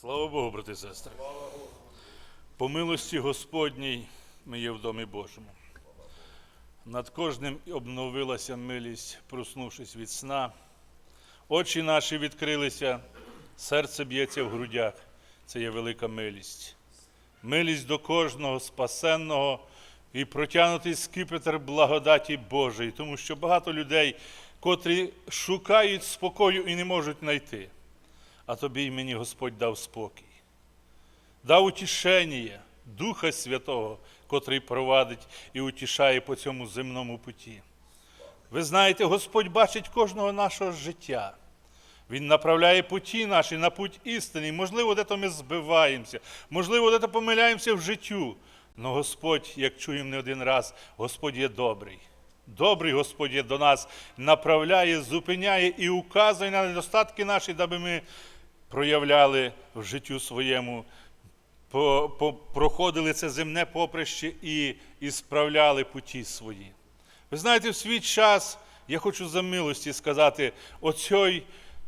Слава Богу, брати сестри. По милості Господній ми є в домі Божому. Над кожним обновилася милість, проснувшись від сна. Очі наші відкрилися, серце б'ється в грудях. Це є велика милість. Милість до кожного спасенного і протягнутий скипетр благодаті Божої, тому що багато людей, котрі шукають спокою і не можуть знайти. А тобі і мені Господь дав спокій, дав утішення Духа Святого, котрий провадить і утішає по цьому земному путі. Ви знаєте, Господь бачить кожного нашого життя. Він направляє путі наші на путь істини. Можливо, де-то ми збиваємося, можливо, де-то помиляємося в життю. Но Господь, як чуємо не один раз, Господь є добрий. Добрий Господь є до нас, направляє, зупиняє і указує на недостатки наші, даби ми проявляли в життю своєму, проходили це земне поприще і, і справляли путі свої. Ви знаєте, в свій час, я хочу за милості сказати, оцей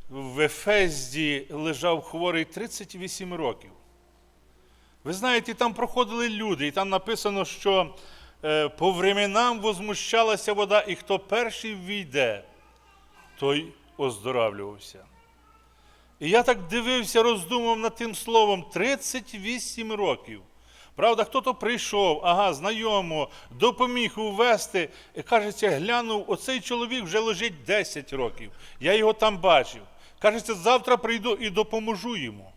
в Ефезді лежав хворий 38 років. Ви знаєте, там проходили люди, і там написано, що е, по временам возмущалася вода, і хто перший війде, той оздоравлювався. І я так дивився, роздумав над тим словом 38 років. Правда, хто-то прийшов, ага, знайомо, допоміг увести. І кажеться, глянув, оцей чоловік вже лежить 10 років. Я його там бачив. Кажеться, завтра прийду і допоможу йому.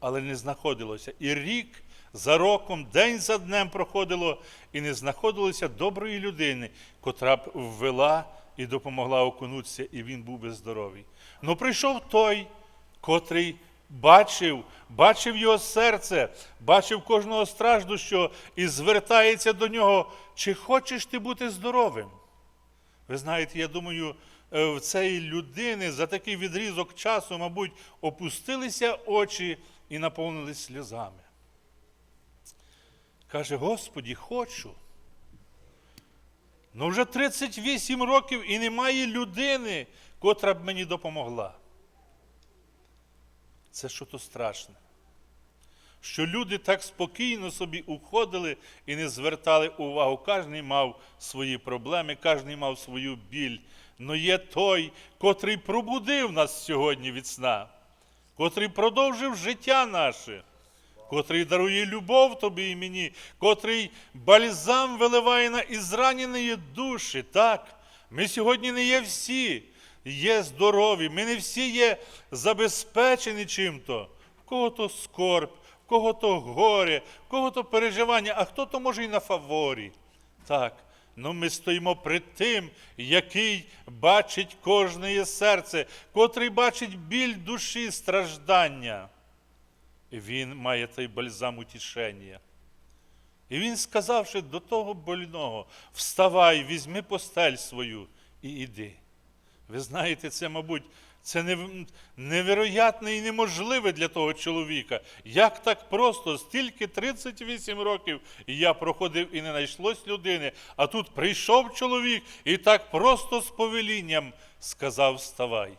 Але не знаходилося. І рік за роком, день за днем проходило, і не знаходилося доброї людини, котра б ввела і допомогла окунутися, і він був би здоровий. Ну прийшов той, котрий бачив, бачив його серце, бачив кожного страждущого і звертається до нього, чи хочеш ти бути здоровим? Ви знаєте, я думаю, е, в цієї людини за такий відрізок часу, мабуть, опустилися очі і наповнились сльозами. Каже, Господі, хочу. Ну вже 38 років і немає людини, котра б мені допомогла. Це що то страшне. Що люди так спокійно собі уходили і не звертали увагу. Кожен мав свої проблеми, кожен мав свою біль. Но є той, котрий пробудив нас сьогодні від сна, котрий продовжив життя наше, котрий дарує любов тобі і мені, котрий бальзам виливає на ізранені душі. Так, ми сьогодні не є всі, є здорові, ми не всі є забезпечені чим-то. В кого-то скорб, в кого-то горе, в кого-то переживання, а хто-то може і на фаворі. Так. Ну, ми стоїмо пред тим, який бачить кожне серце, котрий бачить біль душі, страждання. Він має той бальзам утішення. І він, сказавши до того больного, вставай, візьми постель свою і іди. Ви знаєте, це, мабуть, це невероятне і неможливе для того чоловіка. Як так просто, стільки 38 років, я проходив і не знайшлось людини, а тут прийшов чоловік і так просто з повелінням сказав вставай.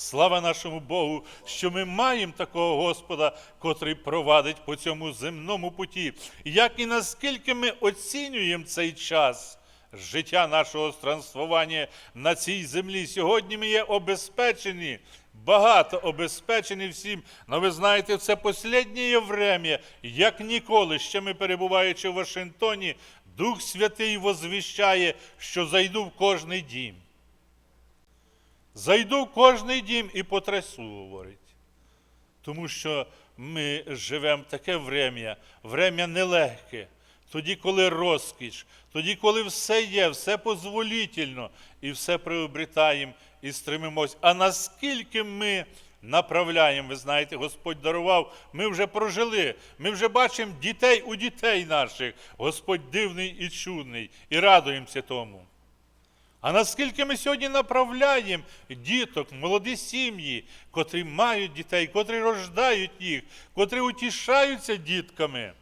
Слава нашому Богу, що ми маємо такого Господа, котрий провадить по цьому земному путі. Як і наскільки ми оцінюємо цей час життя нашого странствування на цій землі. Сьогодні ми є обезпечені, багато обезпечені всім. Но ви знаєте, це останнє время, як ніколи, ще ми перебуваючи в Вашингтоні, Дух Святий возвіщає, що зайду в кожний дім. Зайду в кожний дім і потрясу, говорить. Тому що ми живемо таке врем'я, врем'я нелегке. Тоді, коли розкіш, тоді, коли все є, все позволітельно, і все приобретаємо і стремимось. А наскільки ми направляємо, ви знаєте, Господь дарував, ми вже прожили, ми вже бачимо дітей у дітей наших. Господь дивний і чудний, і радуємося тому. А наскільки ми сьогодні направляємо діток, молоді сім'ї, котрі мають дітей, котрі рождають їх, котрі утішаються дітками.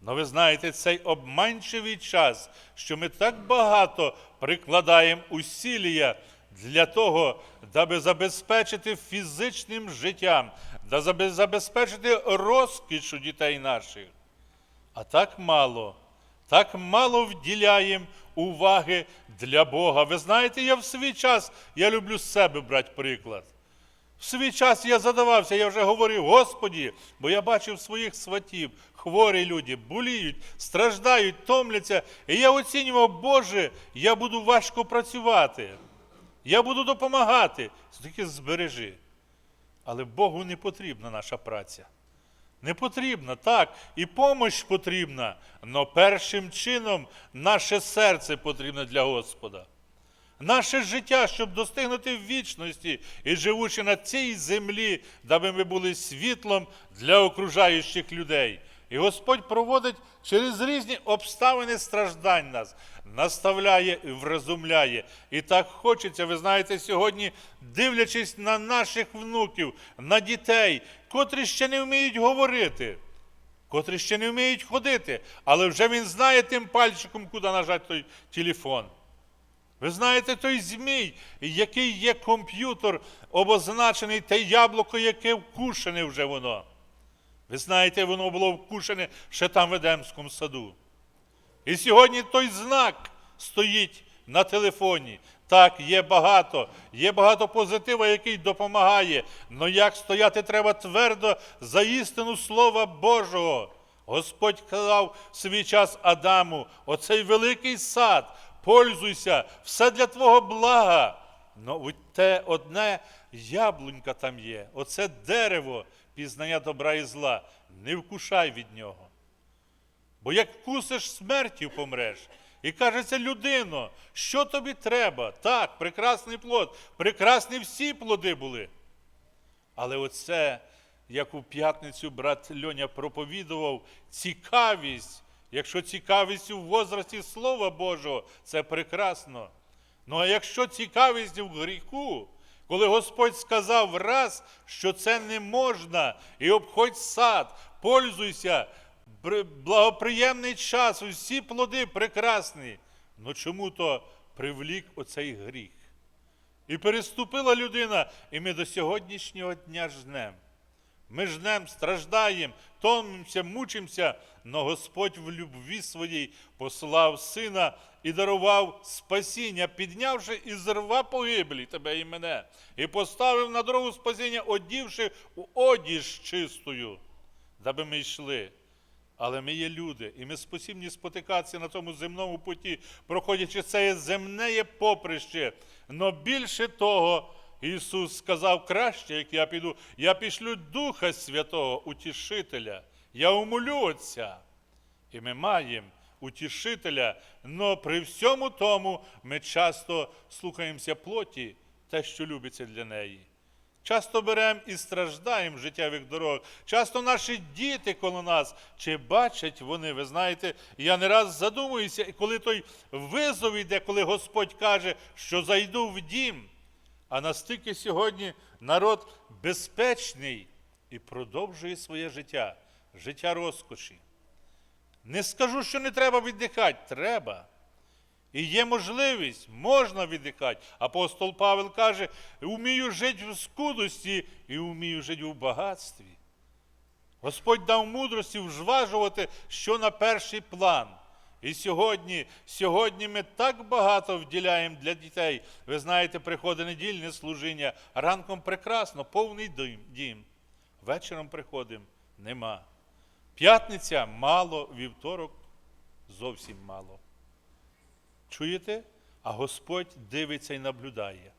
Ну, ви знаєте, цей обманчивий час, що ми так багато прикладаємо усілля для того, даби забезпечити фізичним життям, даби забезпечити розкішу дітей наших. А так мало, так мало вділяємо уваги для Бога. Ви знаєте, я в свій час, я люблю з себе брати приклад. В свій час я задавався, я вже говорив, Господі, бо я бачив своїх сватів, хворі люди, боліють, страждають, томляться. І я оцінював, Боже, я буду важко працювати. Я буду допомагати. Тільки збережи. Але Богу не потрібна наша праця. Не потрібна, так, і помощ потрібна, але першим чином наше серце потрібне для Господа. Наше життя, щоб достигнути вічності і живучи на цій землі, даби ми були світлом для окружаючих людей. І Господь проводить через різні обставини страждань нас, наставляє і вразумляє. І так хочеться, ви знаєте, сьогодні, дивлячись на наших внуків, на дітей, котрі ще не вміють говорити, котрі ще не вміють ходити, але вже він знає тим пальчиком, куди нажати той телефон. Ви знаєте, той змій, який є комп'ютер, обозначений, те яблуко, яке вкушене вже воно. Ви знаєте, воно було вкушене ще там в Едемському саду. І сьогодні той знак стоїть на телефоні. Так, є багато, є багато позитива, який допомагає. Но як стояти треба твердо за істину Слова Божого. Господь казав свій час Адаму: оцей великий сад, пользуйся, все для твого блага. Ну, те одне яблунька там є, оце дерево пізнання добра і зла. Не вкушай від нього. Бо як вкусиш смертю, помреш. І кажеться, людино, що тобі треба? Так, прекрасний плод, прекрасні всі плоди були. Але оце, як у п'ятницю брат Льоня проповідував, цікавість, якщо цікавість у возрасті Слова Божого, це прекрасно. Ну а якщо цікавість в гріху, коли Господь сказав раз, що це не можна, і обходь сад, пользуйся, благоприємний час, усі плоди прекрасні. Ну чому то привлік оцей гріх? І переступила людина, і ми до сьогоднішнього дня жнем. Ми жнем, страждаємо, томимося, мучимося, но Господь в любві своїй послав сина і дарував спасіння, піднявши із рва погиблі тебе і мене, і поставив на дорогу спасіння, одівши у одіж чистою, даби ми йшли. Але ми є люди, і ми спосібні спотикатися на тому земному путі, проходячи це земне поприще. Но більше того, Ісус сказав краще, як я піду, я пішлю Духа Святого, Утішителя, я умолю Отця. І ми маємо утішителя, но при всьому тому ми часто слухаємося плоті, те, що любиться для неї. Часто беремо і страждаємо в життєвих дорогах. Часто наші діти коло нас, чи бачать вони, ви знаєте, я не раз задумуюся, і коли той визов йде, коли Господь каже, що зайду в дім, а настільки сьогодні народ безпечний і продовжує своє життя, життя розкоші. Не скажу, що не треба віддихати, треба. І є можливість, можна віддихати. Апостол Павел каже, вмію жити в скудості і вмію жити в багатстві. Господь дав мудрості вжважувати, що на перший план. І сьогодні, сьогодні ми так багато вділяємо для дітей. Ви знаєте, приходить недільне служіння, ранком прекрасно, повний дім. Вечором приходимо, нема. П'ятниця мало, вівторок зовсім мало. Чуєте? А Господь дивиться і наблюдає.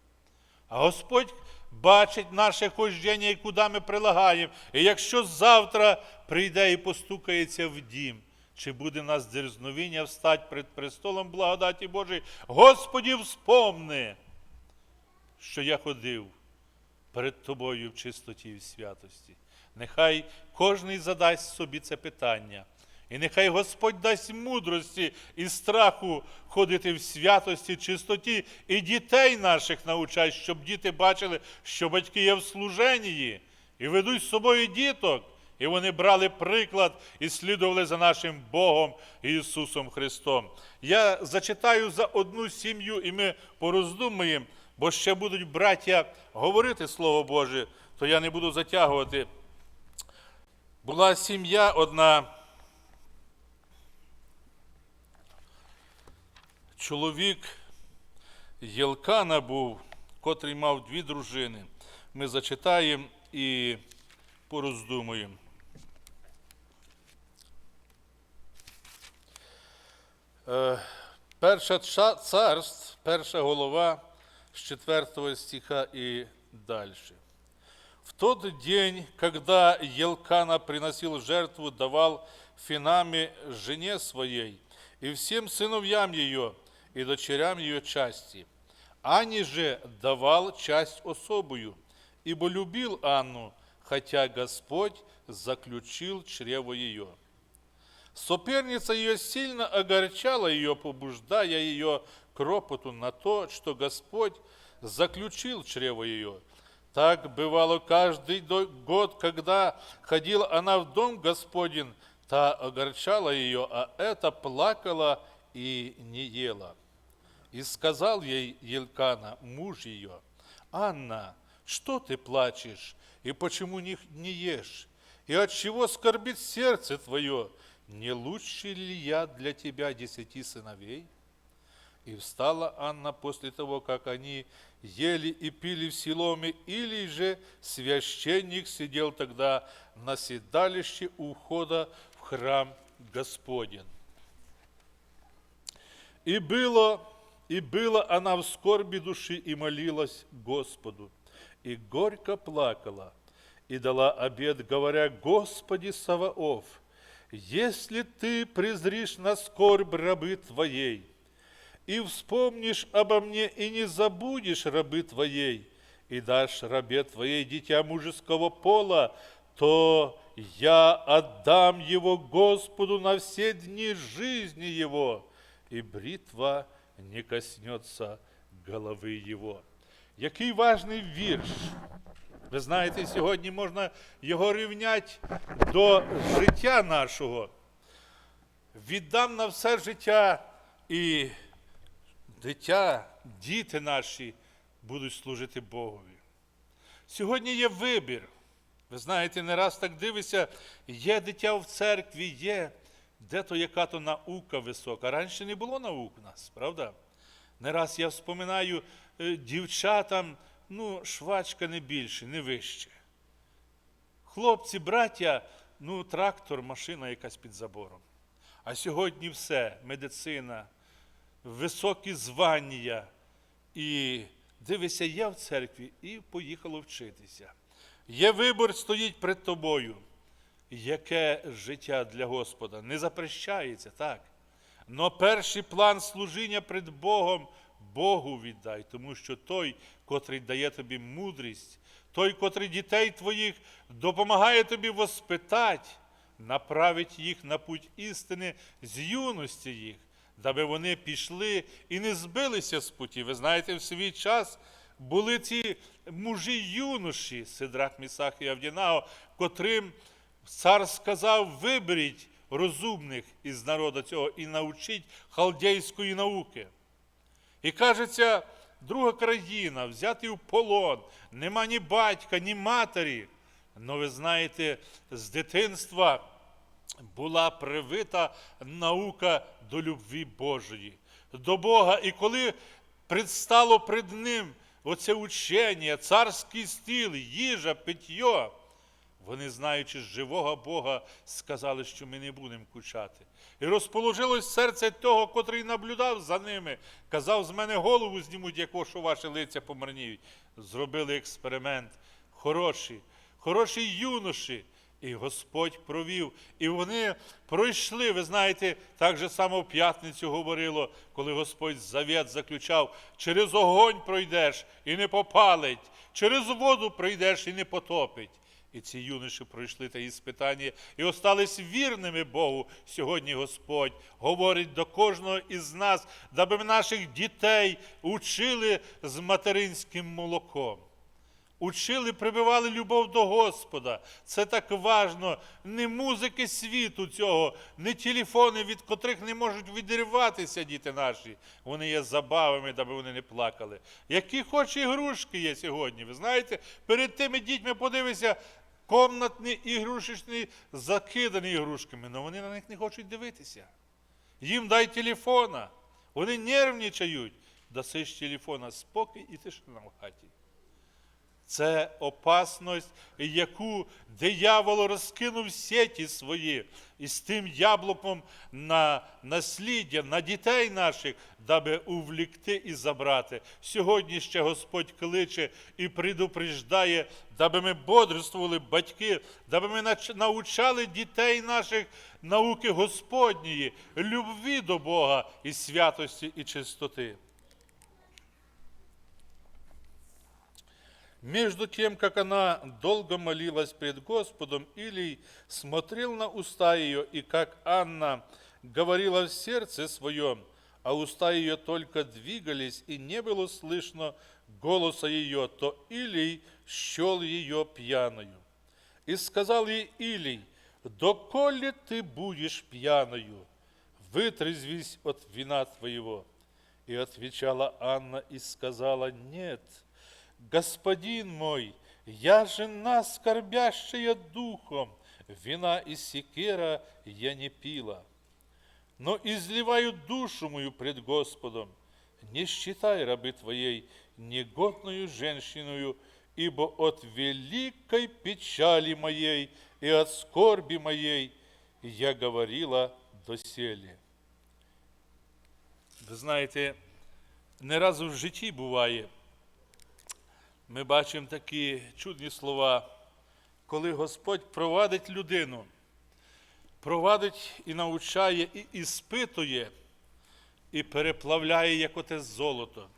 А Господь бачить наше хождення і куди ми прилагаємо. І якщо завтра прийде і постукається в дім, чи буде нас дерзновіння встать перед престолом благодаті Божої, Господі, вспомни, що я ходив перед тобою в чистоті і в святості. Нехай кожний задасть собі це питання. І нехай Господь дасть мудрості і страху ходити в святості, чистоті, і дітей наших навчай, щоб діти бачили, що батьки є в служенні, і ведуть з собою діток, і вони брали приклад і слідували за нашим Богом Ісусом Христом. Я зачитаю за одну сім'ю, і ми пороздумуємо. бо ще будуть браття говорити Слово Боже, то я не буду затягувати. Була сім'я одна. Чоловік Єлкана був, котрий мав дві дружини. Ми зачитаємо і пороздумуємо. Е, Перша ца- царств, перша голова с 4 стиха и дальше. В тот день, когда Елкана приносил жертву, давал Финаме жене своей и всем сыновьям ее и дочерям ее части. Ане же давал часть особую, ибо любил Анну, хотя Господь заключил чрево ее. Соперница ее сильно огорчала ее, побуждая ее к ропоту на то, что Господь заключил чрево ее. Так бывало каждый год, когда ходила она в дом Господень, та огорчала ее, а это плакала и не ела. И сказал ей Елкана, муж ее, Анна, что ты плачешь, и почему не, не ешь? И от чего скорбит сердце твое? Не лучше ли я для тебя десяти сыновей? И встала Анна после того, как они ели и пили в Силоме, или же священник сидел тогда на седалище у входа в храм Господень. И было, и была она в скорби души и молилась Господу, и горько плакала, и дала обед, говоря, Господи Саваоф, если ты презришь на скорбь рабы Твоей, и вспомнишь обо мне, и не забудешь рабы Твоей, и дашь рабе Твоей дитя мужеского пола, то я отдам его Господу на все дни жизни его, и бритва не коснется голови його. Який важний вірш. Ви знаєте, сьогодні можна його рівняти до життя нашого. Віддам на все життя і дитя, діти наші будуть служити Богові. Сьогодні є вибір. Ви знаєте, не раз так дивишся, є дитя в церкві, є де-то яка то наука висока. Раніше не було наук у нас, правда? Не раз я вспоминаю е, дівчатам, ну, швачка не більше, не вище. Хлопці, браття, ну, трактор, машина якась під забором. А сьогодні все, медицина, високі звання. І дивися, я в церкві і поїхало вчитися. Є вибор стоїть перед тобою. Яке життя для Господа не запрещається, так. Но перший план служіння перед Богом Богу віддай, тому що той, котрий дає тобі мудрість, той, котрий дітей твоїх допомагає тобі воспитати, направить їх на путь істини з юності їх, даби вони пішли і не збилися з путі. Ви знаєте, в свій час були ці мужі юноші, Сидрах, Місах і Авдінаго, котрим цар сказав: виберіть розумних із народу цього і навчіть халдейської науки. І кажеться, друга країна, взяти в полон, нема ні батька, ні матері. Но ви знаєте, з дитинства була привита наука до любві Божої, до Бога. І коли предстало пред ним оце учення, царський стіл, їжа, питьо, вони, знаючи живого Бога, сказали, що ми не будемо кучати. І розположилось серце того, котрий наблюдав за ними, казав, з мене голову знімуть, якого що ваші лиця помарніють. Зробили експеримент. Хороші, хороші юноші. І Господь провів. І вони пройшли. Ви знаєте, так же само в п'ятницю говорило, коли Господь завет заключав: через огонь пройдеш і не попалить, через воду пройдеш і не потопить. І ці юноші пройшли те іспитання і остались вірними Богу. Сьогодні Господь говорить до кожного із нас, даби наших дітей учили з материнським молоком. учили, прибивали любов до Господа. Це так важно. Не музики світу цього, не телефони, від котрих не можуть відриватися діти наші. Вони є забавами, даби вони не плакали. Які хоч ігрушки є сьогодні. Ви знаєте, перед тими дітьми подивися, комнатні ігрушечні закидані ігрушками, але вони на них не хочуть дивитися. Їм дай телефона. Вони нервничають. Даси ж телефона спокій і тишина в хаті. Це опасність, яку диявол розкинув сеті свої і з тим яблуком на насліддя, на дітей наших, даби увлікти і забрати. Сьогодні ще Господь кличе і предупреждає, даби ми бодрствували, батьки, даби ми навчали дітей наших науки Господньої, любві до Бога і святості і чистоти. Между тем, как она долго молилась пред Господом, Илий смотрел на уста ее, и как Анна говорила в сердце своем, а уста ее только двигались, и не было слышно голоса ее, то Илий счел ее пьяною. И сказал ей Илий, «Доколе ты будешь пьяною? Вытрезвись от вина твоего». И отвечала Анна и сказала, «Нет, Господин мой, я жена, скорбящая духом, вина и секера я не пила, но изливаю душу мою пред Господом. Не считай рабы твоей негодную женщиною, ибо от великой печали моей и от скорби моей я говорила доселе. Ви знаєте, не раз в житті буває, ми бачимо такі чудні слова, коли Господь провадить людину, провадить і навчає, і іспитує, і переплавляє, як оте золото.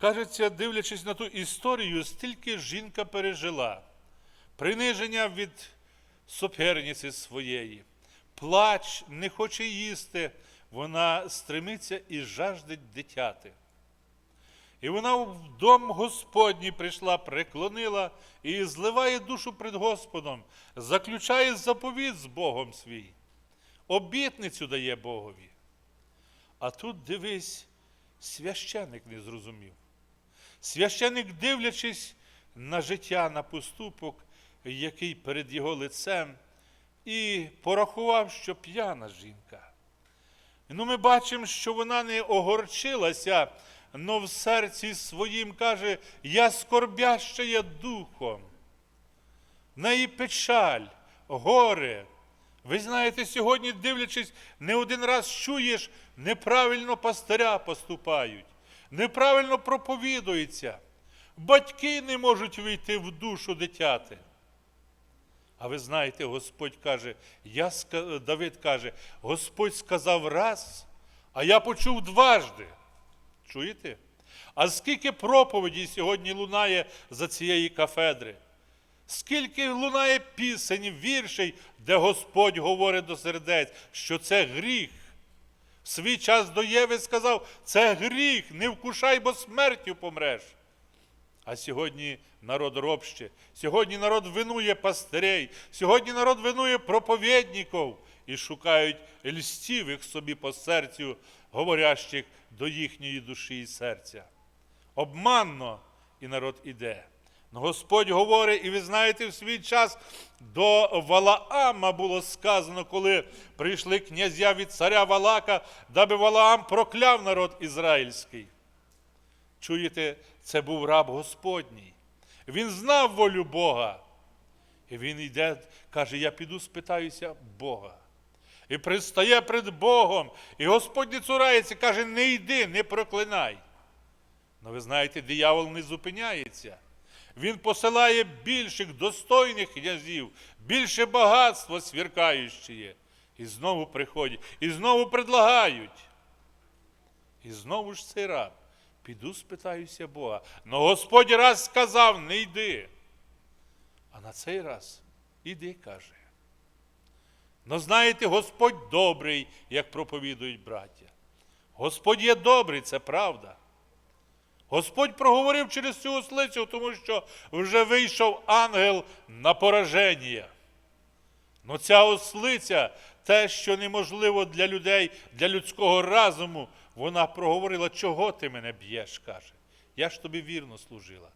Кажеться, дивлячись на ту історію, стільки жінка пережила, приниження від суперниці своєї, плач, не хоче їсти, вона стремиться і жаждить дитяти. І вона в дом Господній прийшла, преклонила і зливає душу пред Господом, заключає заповіт з Богом свій, обітницю дає Богові. А тут дивись, священик не зрозумів. Священик, дивлячись на життя, на поступок, який перед його лицем, і порахував, що п'яна жінка. Ну, ми бачимо, що вона не огорчилася, но в серці своїм каже, я скорбящая духом. В неї печаль, горе. Ви знаєте, сьогодні, дивлячись, не один раз чуєш, неправильно пастиря поступають, неправильно проповідується. Батьки не можуть війти в душу дитяти. А ви знаєте, Господь каже, я, Давид каже, Господь сказав раз, а я почув дважди. Чуєте? А скільки проповідей сьогодні лунає за цієї кафедри? Скільки лунає пісень, віршей, де Господь говорить до сердець, що це гріх. Свій час до Єви сказав, це гріх, не вкушай, бо смертю помреш. А сьогодні народ робще, сьогодні народ винує пастирей, сьогодні народ винує проповідників і шукають льстівих собі по серцю, говорящих до їхньої душі і серця. Обманно і народ іде. Господь говорить, і ви знаєте, в свій час до Валаама було сказано, коли прийшли князя від царя Валака, даби Валаам прокляв народ ізраїльський. Чуєте, це був раб Господній. Він знав волю Бога. І він йде, каже: Я піду спитаюся Бога. І пристає перед Богом, і Господь не цурається, каже, не йди, не проклинай. Ну, ви знаєте, диявол не зупиняється. Він посилає більших достойних князів, більше багатства свіркаюче. І знову приходять, і знову предлагають. І знову ж цей раб. Піду спитаюся Бога. Но Господь раз сказав, не йди. А на цей раз іди, каже. Но знаєте, Господь добрий, як проповідують браття. Господь є добрий, це правда. Господь проговорив через цю ослицю, тому що вже вийшов ангел на пораження. Ну ця ослиця, те, що неможливо для людей, для людського разуму, вона проговорила, чого ти мене б'єш, каже. Я ж тобі вірно служила.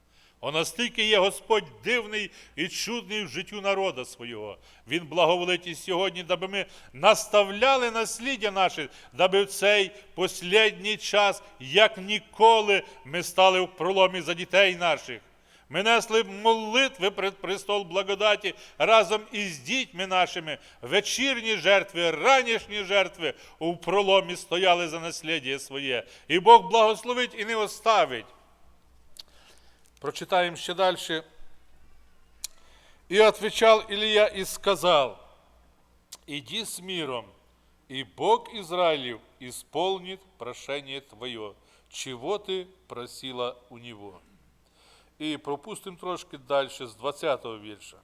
О, настільки є Господь дивний і чудний в життю народа свого. Він благоволить і сьогодні, даби ми наставляли насліддя наше, даби в цей послідній час, як ніколи, ми стали в проломі за дітей наших. Ми несли молитви пред престол благодаті разом із дітьми нашими, вечірні жертви, ранішні жертви у проломі стояли за насліддя своє. І Бог благословить і не оставить. Прочитаем еще дальше. И отвечал Илья и сказал, иди с миром, и Бог Израилев исполнит прошение твое, чего ты просила у него. И пропустим трошки дальше, с 20 вірша.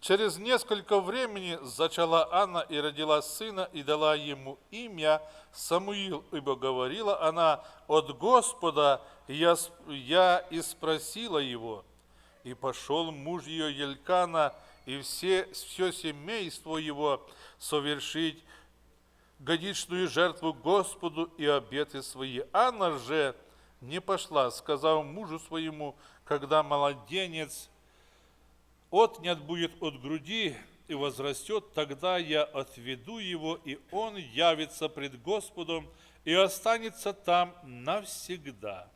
Через несколько времени зачала Анна и родила сына, и дала ему имя Самуил, ибо говорила она от Господа, я, с- я и спросила его. И пошел муж ее Елькана, и все, все семейство его совершить годичную жертву Господу и обеты свои. Анна же не пошла, сказав мужу своему, когда младенец отнят будет от груди и возрастет, тогда я отведу его, и он явится пред Господом и останется там навсегда.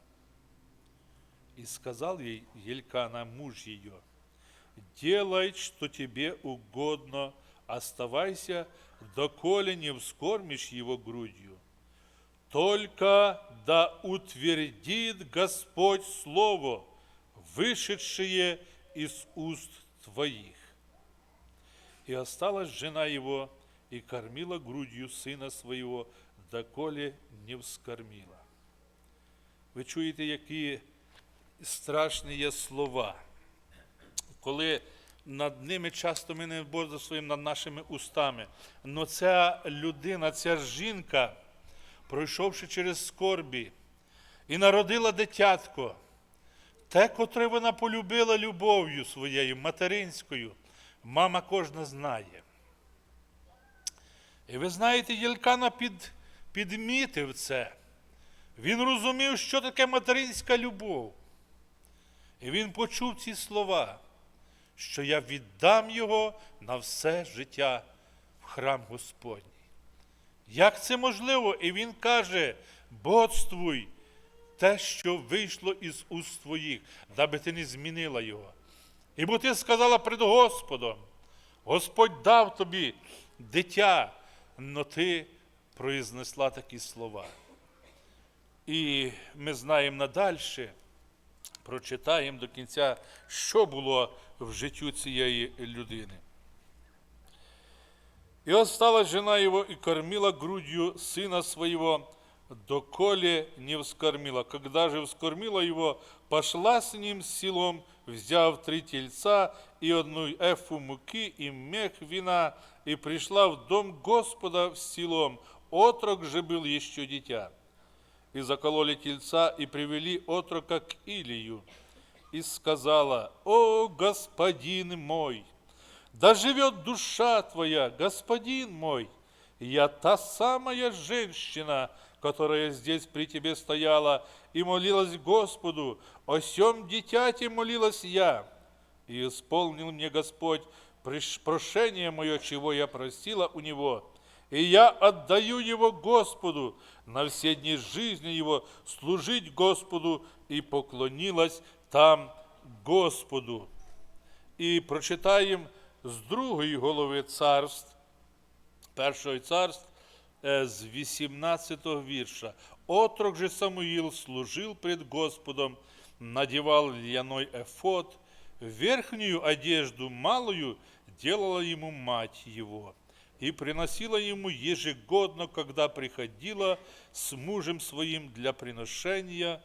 И сказал ей Елькана, муж ее, делай, что тебе угодно, оставайся, доколе не вскормишь его грудью. Только да утвердит Господь Слово, вышедшее из уст твоих. И осталась жена его, и кормила грудью сына своего, доколе не вскормила. Ви чуєте, які страшні є слова, коли над ними часто ми не своїм над нашими устами. Но ця людина, ця жінка, пройшовши через скорбі, і народила дитятко, те, котре вона полюбила любов'ю своєю, материнською, мама кожна знає. І ви знаєте, Єлькана під, підмітив це. Він розумів, що таке материнська любов. І він почув ці слова, що я віддам його на все життя в храм Господній. Як це можливо? І він каже: бодствуй те, що вийшло із уст твоїх, даби ти не змінила його. І бо ти сказала перед Господом, Господь дав тобі дитя, но ти произнесла такі слова. І ми знаємо надальше, прочитаємо до кінця, що було в життю цієї людини. И осталась жена его и кормила грудью сына своего, доколе не вскормила. Когда же вскормила его, пошла с ним с селом, взяв три тельца и одну эфу муки и мех вина, и пришла в дом Господа в селом. Отрок же был еще дитя. И закололи тельца и привели отрока к Илию. И сказала, «О, господин мой, да живет душа твоя, господин мой. Я та самая женщина, которая здесь при тебе стояла и молилась Господу. О сем дитяте молилась я. И исполнил мне Господь прошение мое, чего я просила у Него. И я отдаю его Господу на все дни жизни его служить Господу и поклонилась там Господу. І прочитаємо з другої голови царств, першого царств, з 18 вірша. Отрок же Самуил служил пред Господом, надевал льняной эфод, верхнюю одежду малую делала ему мать его и приносила ему ежегодно, когда приходила с мужем своим для приношения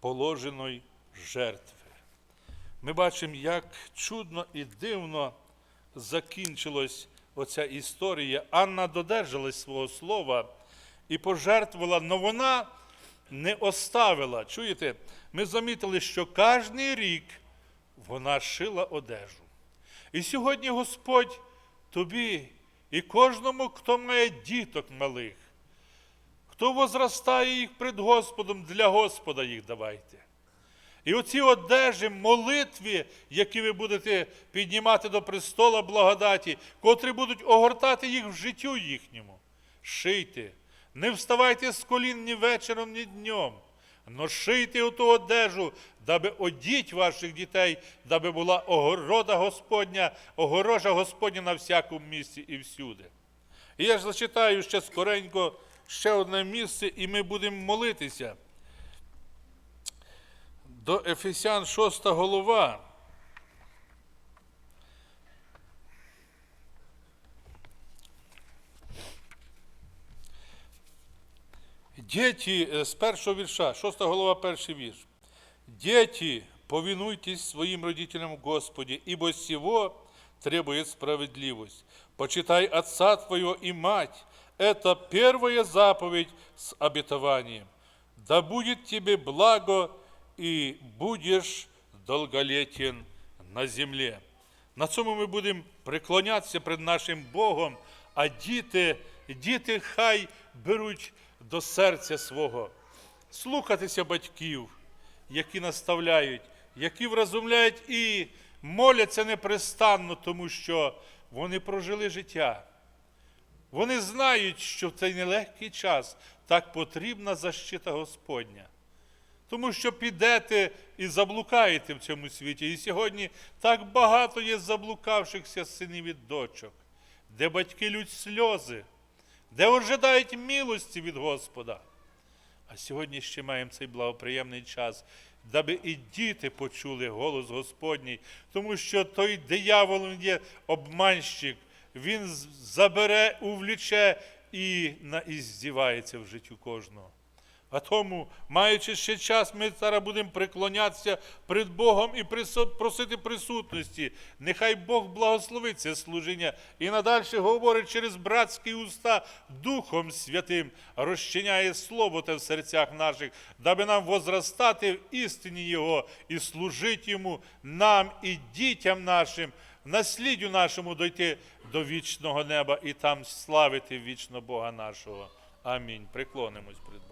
положеної жертви. Ми бачимо, як чудно і дивно закінчилась оця історія. Анна додержалась свого слова і пожертвувала, але вона не оставила. Чуєте, ми замітили, що кожний рік вона шила одежу. І сьогодні Господь тобі і кожному, хто має діток малих, хто возростає їх пред Господом, для Господа їх давайте. І оці одежі, молитві, які ви будете піднімати до престола благодаті, котрі будуть огортати їх в життю їхньому. Шийте, не вставайте з колін ні вечором, ні днем. Но шийте ту одежу, даби одіть ваших дітей, даби була огорода Господня, огорожа Господня на всякому місці і всюди. І я ж зачитаю ще скоренько ще одне місце, і ми будемо молитися. До Ефесян 6 голова. Діти е, з першого вірша, 6 голова, перший вірш. Дети, повинуйтесь своим родителям в Господе, ибо сего требует справедливость. Почитай отца твоего и мать. Это первая заповедь с обетованием. Да будет тебе благо, и будешь долголетен на землі. На цьому ми будемо приклонятися перед нашим Богом, а діти, діти хай беруть до серця свого, слухатися батьків, які наставляють, які вразумляють і моляться непрестанно, тому що вони прожили життя. Вони знають, що в цей нелегкий час так потрібна защита Господня. Тому що підете і заблукаєте в цьому світі. І сьогодні так багато є заблукавшихся синів і дочок, де батьки лють сльози, де ожидають милості від Господа. А сьогодні ще маємо цей благоприємний час, даби і діти почули голос Господній, тому що той диявол він є обманщик, він забере, увліче і наіздівається в життю кожного. А тому, маючи ще час, ми зараз будемо приклонятися перед Богом і просити присутності. Нехай Бог благословить це служіння і надальше говорить через братські уста Духом Святим, розчиняє Слово те в серцях наших, даби нам возростати в істині Його і служити Йому, нам і дітям нашим, насліддю нашому дойти до вічного неба і там славити вічно Бога нашого. Амінь. Приклонимось перед Богом.